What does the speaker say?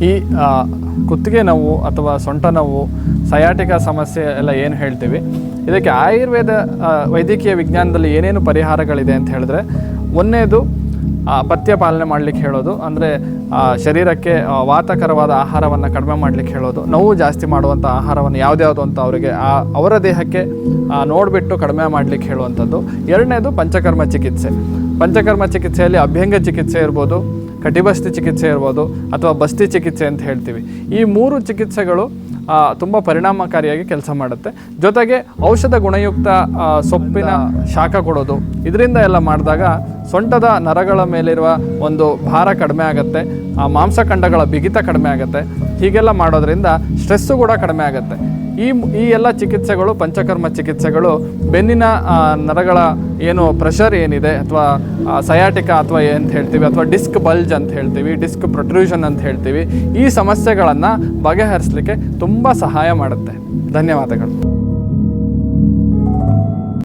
ಈ ಕುತ್ತಿಗೆ ನೋವು ಅಥವಾ ಸೊಂಟ ನೋವು, ಸಯಾಟಿಕ ಸಮಸ್ಯೆ ಎಲ್ಲ ಏನು ಹೇಳ್ತೀವಿ? ಇದಕ್ಕೆ ಆಯುರ್ವೇದ ವೈದ್ಯಕೀಯ ವಿಜ್ಞಾನದಲ್ಲಿ ಏನೇನು ಪರಿಹಾರಗಳಿದೆ ಅಂತ ಹೇಳಿದ್ರೆ, ಒಂದನೇದು ಪಥ್ಯ ಪಾಲನೆ ಮಾಡಲಿಕ್ಕೆ ಹೇಳೋದು, ಅಂದರೆ ಶರೀರಕ್ಕೆ ವಾತಕರವಾದ ಆಹಾರವನ್ನು ಕಡಿಮೆ ಮಾಡಲಿಕ್ಕೆ ಹೇಳೋದು, ನೋವು ಜಾಸ್ತಿ ಮಾಡುವಂಥ ಆಹಾರವನ್ನು ಯಾವುದ್ಯಾವುದು ಅಂತ ಅವರಿಗೆ, ಆ, ಅವರ ದೇಹಕ್ಕೆ ನೋಡಿಬಿಟ್ಟು ಕಡಿಮೆ ಮಾಡಲಿಕ್ಕೆ ಹೇಳುವಂಥದ್ದು. ಎರಡನೇದು, ಪಂಚಕರ್ಮ ಚಿಕಿತ್ಸೆ. ಪಂಚಕರ್ಮ ಚಿಕಿತ್ಸೆಯಲ್ಲಿ ಅಭ್ಯಂಗ ಚಿಕಿತ್ಸೆ ಇರ್ಬೋದು, ಕಟಿಬಸ್ತಿ ಚಿಕಿತ್ಸೆ ಇರ್ಬೋದು ಅಥವಾ ಬಸ್ತಿ ಚಿಕಿತ್ಸೆ ಅಂತ ಹೇಳ್ತೀವಿ. ಈ ಮೂರು ಚಿಕಿತ್ಸೆಗಳು ತುಂಬ ಪರಿಣಾಮಕಾರಿಯಾಗಿ ಕೆಲಸ ಮಾಡುತ್ತೆ. ಜೊತೆಗೆ ಔಷಧ ಗುಣಯುಕ್ತ ಸೊಪ್ಪಿನ ಶಾಖ ಕೊಡೋದು. ಇದರಿಂದ ಎಲ್ಲ ಮಾಡಿದಾಗ ಸೊಂಟದ ನರಗಳ ಮೇಲಿರುವ ಒಂದು ಭಾರ ಕಡಿಮೆ ಆಗುತ್ತೆ. ಆ, ಮಾಂಸಖಂಡಗಳ ಬಿಗಿತ ಕಡಿಮೆ ಆಗುತ್ತೆ. ಹೀಗೆಲ್ಲ ಮಾಡೋದ್ರಿಂದ ಸ್ಟ್ರೆಸ್ಸು ಕೂಡ ಕಡಿಮೆ ಆಗುತ್ತೆ. ಈ ಈ ಎಲ್ಲ ಚಿಕಿತ್ಸೆಗಳು, ಪಂಚಕರ್ಮ ಚಿಕಿತ್ಸೆಗಳು, ಬೆನ್ನಿನ ನರಗಳ ಏನು ಪ್ರೆಷರ್ ಏನಿದೆ ಅಥವಾ ಸಯಾಟಿಕ ಅಥವಾ ಏನು ಹೇಳ್ತೀವಿ, ಅಥವಾ ಡಿಸ್ಕ್ ಬಲ್ಜ್ ಅಂತ ಹೇಳ್ತೀವಿ ಡಿಸ್ಕ್ ಪ್ರೊಟ್ರೂಷನ್ ಅಂತ ಹೇಳ್ತೀವಿ, ಈ ಸಮಸ್ಯೆಗಳನ್ನು ಬಗೆಹರಿಸಲಿಕ್ಕೆ ತುಂಬ ಸಹಾಯ ಮಾಡುತ್ತೆ. ಧನ್ಯವಾದಗಳು.